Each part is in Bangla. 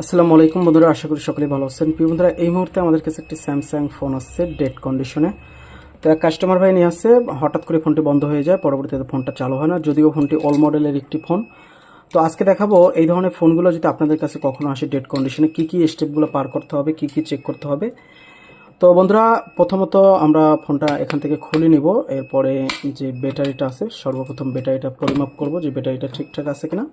আসসালামু আলাইকুম বন্ধুরা, আশা করি সকলেই ভালো আছেন। প্রিয় বন্ধুরা, এই মুহূর্তে আমাদের কাছে একটি স্যামসাং ফোন আসছে ডেড কন্ডিশনে তো এক কাস্টমার ভাই নিয়ে আসছে, হঠাৎ করে ফোনটি বন্ধ হয়ে যায়, পরবর্তীতে ফোনটা চালু হয় না, যদিও ফোনটি অল মডেলের একটি ফোন তো আজকে দেখাবো এই ধরনের ফোনগুলো যদি আপনাদের কাছে কখনো আসে ডেড কন্ডিশনে কী কী স্টেপগুলো পার করতে হবে, কী কী চেক করতে হবে। তো বন্ধুরা, প্রথমত আমরা ফোনটা এখান থেকে খুলে নিব, এরপরে যে ব্যাটারিটা আছে, সর্বপ্রথম ব্যাটারিটা পরিমাপ করব, যে ব্যাটারিটা ঠিকঠাক আছে কিনা।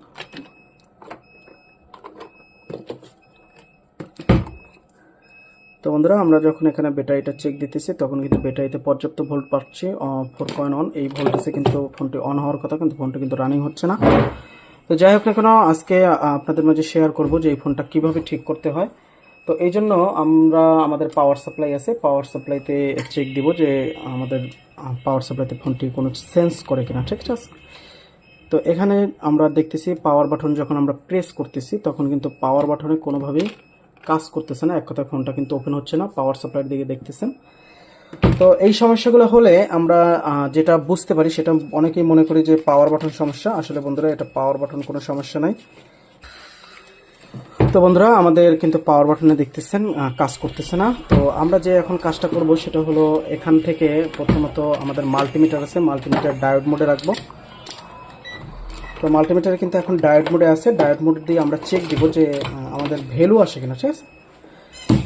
তো বন্ধুরা, আমরা যখন এখানে ব্যাটারিটা চেক দিতেছি, তখন কিন্তু ব্যাটারিতে পর্যাপ্ত ভোল্ট পাচ্ছি ফোর পয়েন্ট অন এই ভোল্টেজে কিন্তু ফোনটি অন হওয়ার কথা, কিন্তু ফোনটি কিন্তু রানিং হচ্ছে না। তো যাই হোক না কেন আজকে আপনাদের মাঝে শেয়ার করব যে এই ফোনটা কীভাবে ঠিক করতে হয়। তো এই জন্য আমরা, আমাদের পাওয়ার সাপ্লাই আছে। পাওয়ার সাপ্লাইতে চেক দিব যে আমাদের পাওয়ার সাপ্লাইতে ফোনটি কোনো সেন্স করে কিনা, ঠিক আছে? তো এখানে আমরা দেখতেছি পাওয়ার বাটন যখন আমরা প্রেস করতেছি, তখন কিন্তু পাওয়ার বাটনে কোনোভাবেই কাজ করতেছে না, এক কথায় ফোনটা কিন্তু ওপেন হচ্ছে না পাওয়ার সাপ্লাইয়ের দিকে দেখতেছেন। তো এই সমস্যাগুলো হলে আমরা যেটা বুঝতে পারি, সেটা অনেকেই মনে করি যে পাওয়ার বাটন সমস্যা। আসলে বন্ধুরা, এটা পাওয়ার বাটন কোনো সমস্যা নাই। তো বন্ধুরা, আমাদের কিন্তু পাওয়ার বাটনে দেখতেছেন কাজ করতেছে না। তো আমরা যে এখন কাজটা করব, সেটা হলো এখান থেকে প্রথমত আমাদের মাল্টিমিটার আছে মাল্টিমিটার ডায়োড মোডে রাখব। তো মাল্টিমিটারে কিন্তু এখন ডায়োড মোডে আছে। ডায়োড মোড দিয়ে আমরা চেক দিব যে আমাদের ভ্যালু আসে কিনা, ঠিক আছে?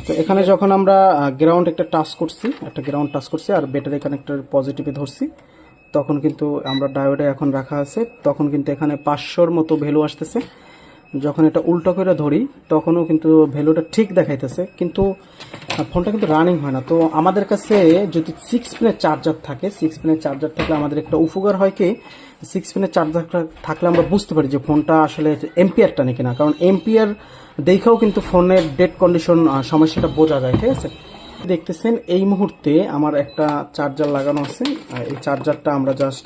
তো এখানে যখন আমরা গ্রাউন্ড একটা টাচ করছি, একটা গ্রাউন্ড টাচ করছি, আর ব্যাটারি কানেক্টর পজিটিভে ধরছি, তখন কিন্তু আমরা ডায়োডে এখন রাখা আছে, তখন কিন্তু এখানে পাঁচশোর মতো ভ্যালু আসতেছে। যখন এটা উল্টো করে ধরি, তখনও কিন্তু ভ্যালুটা ঠিক দেখাইতেছে। কিন্তু ফোনটা কিন্তু রানিং হয় না। তো আমাদের কাছে যদি সিক্স পিনের চার্জার থাকে সিক্স পিনের চার্জার থাকলে আমাদের একটা উপকার হয় কি? সিক্স পিনের চার্জার থাকলে আমরা বুঝতে পারি যে ফোনটা আসলে এম্পিয়ার টানে কিনা কারণ এম্পিয়ার দেখেও কিন্তু ফোনের ডেড কন্ডিশন সমস্যাটা বোঝা যায়, ঠিক আছে? দেখতেছেন, এই মুহূর্তে আমার একটা চার্জার লাগানো আছে। আর এই চার্জারটা আমরা জাস্ট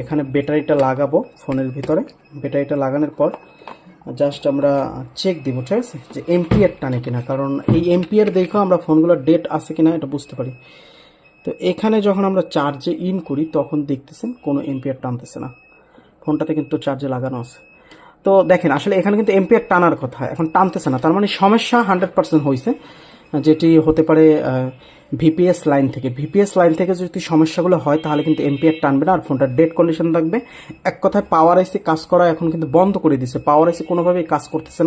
এখানে ব্যাটারিটা লাগাবো ফোনের ভিতরে। ব্যাটারিটা লাগানোর পর জাস্ট আমরা চেক দিব, ঠিক আছে? যে এমপিয়ার টানে কিনা। কারণ এই এমপিয়ার দেখেও আমরা ফোনগুলোর ডেট আছে কিনা, এটা বুঝতে পারি। তো এখানে যখন আমরা চার্জে ইন করি, তখন দেখতেছেন কোনো এমপিয়ার টানতেছে না। ফোনটাতে কিন্তু চার্জে লাগানো আছে। তো দেখেন, আসলে এখানে কিন্তু এমপিয়ার টানার কথা। এখন টানতেছে না। তার মানে সমস্যা হান্ড্রেড পার্সেন্ট হয়েছে যেটি হতে পারে ভিপিএস লাইন থেকে। ভিপিএস লাইন থেকে যদি সমস্যাগুলো হয়, তাহলে কিন্তু এমপিআর টানবে না, আর ফোনটা ডেড কন্ডিশন থাকবে। এক কথায় পাওয়ার আইসি কাজ করা এখন কিন্তু বন্ধ করে দিছে পাওয়ার আইসি কোনোভাবেই কাজ করতেছে না।